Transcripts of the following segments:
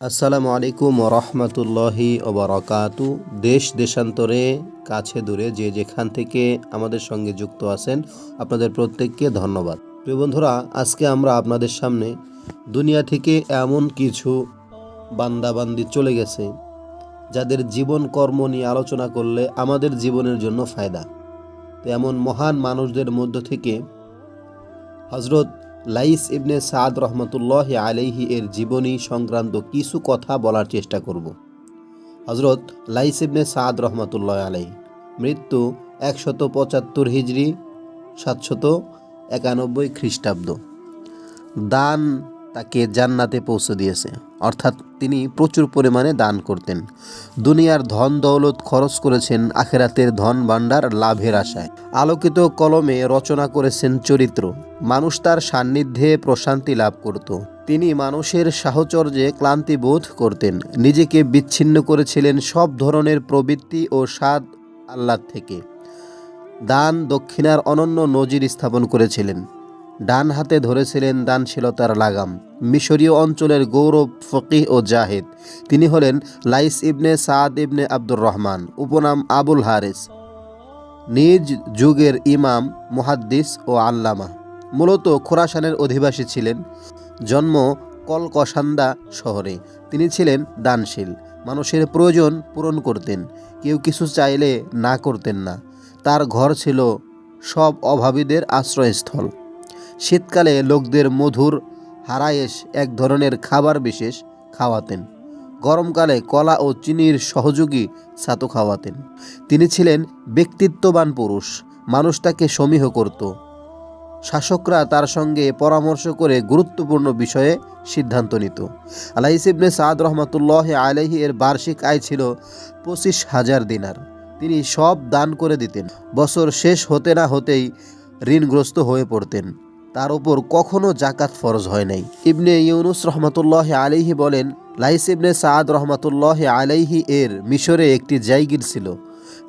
আসসালামু আলাইকুম রহমতুল্লাহি ওবরাকাতু। দেশ দেশান্তরে, কাছে দূরে, যে যেখান থেকে আমাদের সঙ্গে যুক্ত আছেন, আপনাদের প্রত্যেককে ধন্যবাদ। প্রিয় বন্ধুরা, আজকে আমরা আপনাদের সামনে দুনিয়া থেকে এমন কিছু বান্দাবান্দি চলে গেছে, যাদের জীবন কর্ম নিয়ে আলোচনা করলে আমাদের জীবনের জন্য ফায়দা। তো এমন মহান মানুষদের মধ্য থেকে হজরত লাইস ইবনে সাদ রহমতুল্লাহ আলাইহি এর জীবনী সংক্রান্ত কিছু কথা বলার চেষ্টা করব। হজরত লাইস ইবনে সাদ রহমতুল্লাহ আলাইহি, মৃত্যু একশত পঁচাত্তর হিজড়ি সাতশত একানব্বই খ্রিস্টাব্দ। দান তাকে জান্নাতে পৌঁছে দিয়েছে, অর্থাৎ তিনি প্রচুর পরিমাণে দান করতেন। দুনিয়ার ধন দৌলত খরচ করেছেন আখেরাতের ধন ভাণ্ডার লাভের আশায়। আলোকিত কলমে রচনা করেছেন চরিত্র। মানুষ তার সান্নিধ্যে প্রশান্তি লাভ করত। তিনি মানুষের সাহচর্যে ক্লান্তি বোধ করতেন। নিজেকে বিচ্ছিন্ন করেছিলেন সব ধরনের প্রবৃত্তি ও স্বাদ আহ্লাদ থেকে। দান দক্ষিণার অনন্য নজির স্থাপন করেছিলেন। ডান হাতে ধরেছিলেন দানশীলতার লাগাম। মিশরীয় অঞ্চলের গৌরব, ফকিহ ও জাহেদ। তিনি হলেন Laith ibn Saad ibn Abdur Rahman, উপনাম আবুল হারেস। নিজ যুগের ইমাম, মুহাদ্দিস ও আল্লামা। মূলত খোরাসানের অধিবাসী ছিলেন। জন্ম কলকসান্দা শহরে। তিনি ছিলেন দানশীল। মানুষের প্রয়োজন পূরণ করতেন। কেউ কিছু চাইলে না করতেন না। তার ঘর ছিল সব অভাবীদের আশ্রয়স্থল। শীতকালে লোকদের মধুর হারায়েস এক ধরনের খাবার বিশেষ খাওয়াতেন। গরমকালে কলা ও চিনির সহযোগী ছাতু খাওয়াতেন। তিনি ছিলেন ব্যক্তিত্ববান পুরুষ, মানুষ তাকে সমীহ করত। শাসকরা তার সঙ্গে পরামর্শ করে গুরুত্বপূর্ণ বিষয়ে সিদ্ধান্ত নিত। আলাইসিবনে সাদ রহমতুল্লাহ আলহি এর বার্ষিক আয় ছিল পঁচিশ হাজার দিনার। তিনি সব দান করে দিতেন। বছর শেষ হতে না হতেই ঋণগ্রস্ত হয়ে পড়তেন। তার উপর কখনো জাকাত ফরজ হয় নাই। ইবনে ইউনুস রহমতুল্লাহ আলাইহি বলেন, লাইস ইবনে সাদ রহমতুল্লাহ আলাইহি এর মিশরে একটি জায়গির ছিল।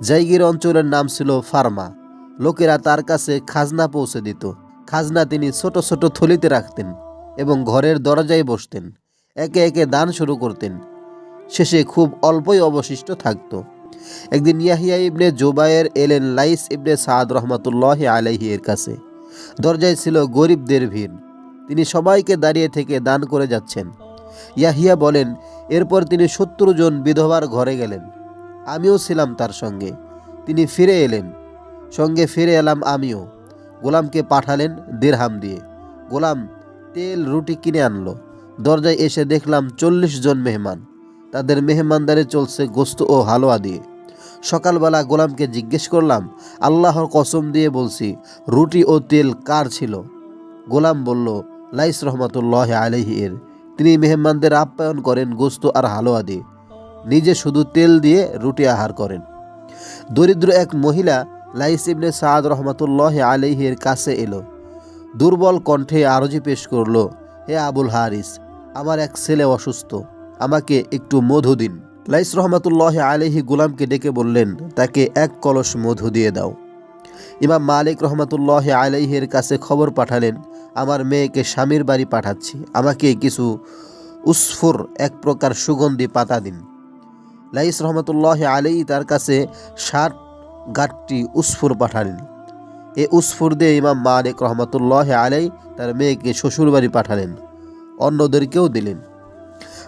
জাইগির অঞ্চলের নাম ছিল ফার্মা। লোকেরা তার কাছে খাজনা পৌঁছে দিত। খাজনা তিনি ছোট ছোট থলিতে রাখতেন এবং ঘরের দরজায় বসতেন। একে একে দান শুরু করতেন। শেষে খুব অল্পই অবশিষ্ট থাকত। একদিন ইয়াহিয়া ইবনে জোবায়ের এলেন লাইস ইবনে সাদ রহমতুল্লাহ আলাইহি এর কাছে। দরজায় ছিল গরিবদের ভিড়। তিনি সবাইকে দাঁড়িয়ে থেকে দান করে যাচ্ছেন। ইয়াহিয়া বলেন, এরপর তিনি সত্তর জন বিধবার ঘরে গেলেন। আমিও ছিলাম তার সঙ্গে। তিনি ফিরে এলেন। সঙ্গে ফিরে এলাম আমিও। গোলামকে পাঠালেন দেড়হাম দিয়ে। গোলাম তেল রুটি কিনে আনলো। দরজায় এসে দেখলাম চল্লিশ জন মেহমান। তাদের মেহমানদারে চলছে গোস্ত ও হালুয়া দিয়ে। সকালবেলা গোলামকে জিজ্ঞেস করলাম, আল্লাহর কসম দিয়ে বলছি, রুটি ও তেল কার ছিল? গোলাম বলল, লাইস রহমতুল্লাহ আলহি এর। তিনি মেহমানদের আপ্যায়ন করেন গোস্ত আর হালুয়া দিয়ে। নিজে শুধু তেল দিয়ে রুটি আহার করেন। দরিদ্র এক মহিলা লাইস ইবনে সাদ রহমতুল্লাহ আলহির কাছে এলো। দুর্বল কণ্ঠে আরজি পেশ করল, হে আবুল হারিস, আমার এক ছেলে অসুস্থ, আমাকে একটু মধু দিন। লাইস রহমতুল্লাহ আলহি গুলামকে ডেকে বললেন, তাকে এক কলস মধু দিয়ে দাও। ইমাম মালিক রহমতুল্লাহ আলহের কাছে খবর পাঠালেন, আমার মেয়েকে স্বামীর বাড়ি পাঠাচ্ছি, আমাকে কিছু উসফুর, এক প্রকার সুগন্ধি পাতা দিন। লাইস রহমতুল্লাহ আলাই তার কাছে ষাট গাঠটি উসফুর পাঠালেন। এ উসফুর দিয়ে ইমাম মালিক রহমতুল্লাহ আলাই তার মেয়েকে শ্বশুর বাড়ি পাঠালেন, অন্যদেরকেও দিলেন।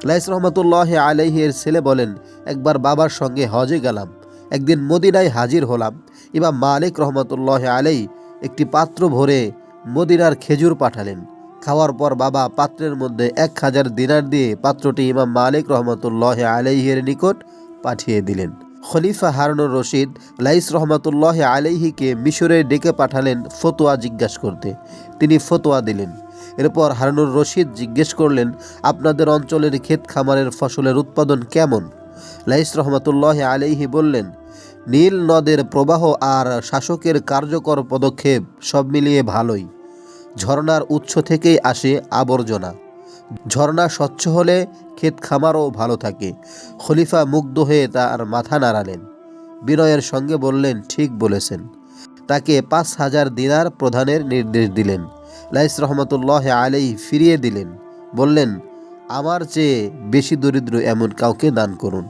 লাইস রহমতুল্লাহ আলাইহের ছেলে বলেন, একবার বাবার সঙ্গে হজে গেলাম। একদিন মদিনায় হাজির হলাম। ইমাম মালিক রহমতুল্লাহ আলাই একটি পাত্র ভরে মদিনার খেজুর পাঠালেন। খাওয়ার পর বাবা পাত্রের মধ্যে এক হাজার দিনার দিয়ে পাত্রটি ইমাম মালিক রহমতুল্লাহ আলাইহের নিকট পাঠিয়ে দিলেন। খলিফা হারুনুর রশিদ লাইস রহমতুল্লাহ আলাইহিকে মিশরে ডেকে পাঠালেন ফতোয়া জিজ্ঞাসা করতে। তিনি ফতোয়া দিলেন। এরপর হারুনুর রশিদ জিজ্ঞেস করলেন, আপনাদের অঞ্চলের ক্ষেত খামারের ফসলের উৎপাদন কেমন? লাইস রহমতুল্লাহ আলাইহি বললেন, নীল নদের প্রবাহ আর শাসকের কার্যকর পদক্ষেপ সব মিলিয়ে ভালোই। ঝর্ণার উৎস থেকেই আসে আবর্জনা। ঝর্ণা স্বচ্ছ হলে ক্ষেত খামারও ভালো থাকে। খলিফা মুগ্ধ হয়ে তার মাথা নাড়ালেন। বিনয়ের সঙ্গে বললেন, ঠিক বলেছেন। তাকে পাঁচ হাজার দিনার প্রধানের নির্দেশ দিলেন। লাইস রহমতুল্লাহ আলাই ফিরিয়ে দিলেন, বললেন, আমার চেয়ে বেশি দরিদ্র এমন কাউকে দান করুন।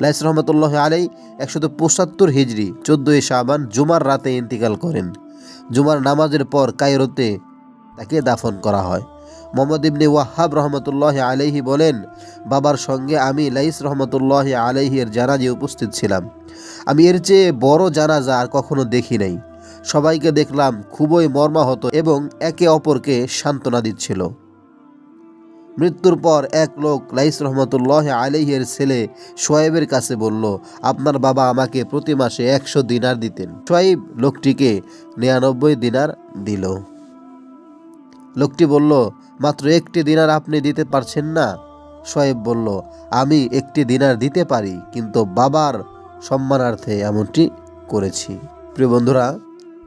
লাইস রহমতুল্লাহ আলাই একশত পঁচাত্তর হিজড়ি চোদ্দোই শাবান, জুমার রাতে ইন্তিকাল করেন। জুমার নামাজের পর কায়রোতে তাকে দাফন করা হয়। মোহাম্মদ ইবনে ওয়াহাব রহমতুল্লাহ আলাইহি বলেন, বাবার সঙ্গে আমি লাইস রহমতুল্লাহ আলাইহির জানাজে উপস্থিত ছিলাম। আমি এর চেয়ে বড় জানাজা আর কখনো দেখি নাই। সবাইকে দেখলাম খুবই মর্মাহত এবং একে অপরকে সান্ত্বনা দিচ্ছিল। মৃত্যুর পর এক লোক লাইস রহমতুল্লাহ আলাইহের ছেলে সোয়েবের কাছে বলল, আপনার বাবা আমাকে প্রতি মাসে একশো দিনার দিতেন। সোয়েব লোকটিকে নিরানব্বই দিনার দিল। লোকটি বলল, মাত্র একটি দিনার আপনি দিতে পারছেন না? সোয়েব বলল, আমি একটি দিনার দিতে পারি, কিন্তু বাবার সম্মানার্থে এমনটি করেছি। প্রিয় বন্ধুরা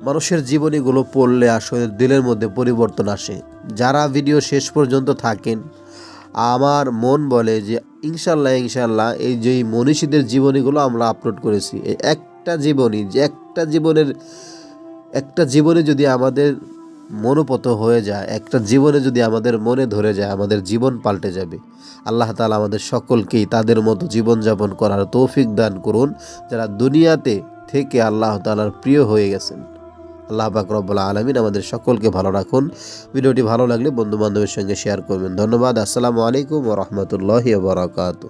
মানুষের জীবনীগুলো পড়লে আসলে দিলের মধ্যে পরিবর্তন আসে। যারা ভিডিও শেষ পর্যন্ত থাকেন, আমার মন বলে যে ইনশাল্লাহ ইনশাল্লাহ এই যে মনীষীদের জীবনীগুলো আমরা আপলোড করেছি একটা জীবনী, যে একটা জীবনের, একটা জীবনে যদি আমাদের মনোপত হয়ে যায়, একটা জীবনে যদি আমাদের মনে ধরে যায়, আমাদের জীবন পাল্টে যাবে। আল্লাহ তালা আমাদের সকলকেই তাদের মতো জীবনযাপন করার তৌফিক দান করুন, যারা দুনিয়াতে থেকে আল্লাহ তালার প্রিয় হয়ে গেছেন। আল্লাহ পাক রব্বুল আলমিন আমাদের সকলকে ভালো রাখুন। ভিডিওটি ভালো লাগলে বন্ধু বান্ধবের সঙ্গে শেয়ার করবেন। ধন্যবাদ। আসসালামু আলাইকুম রহমতুল্লাহ বারাকাতু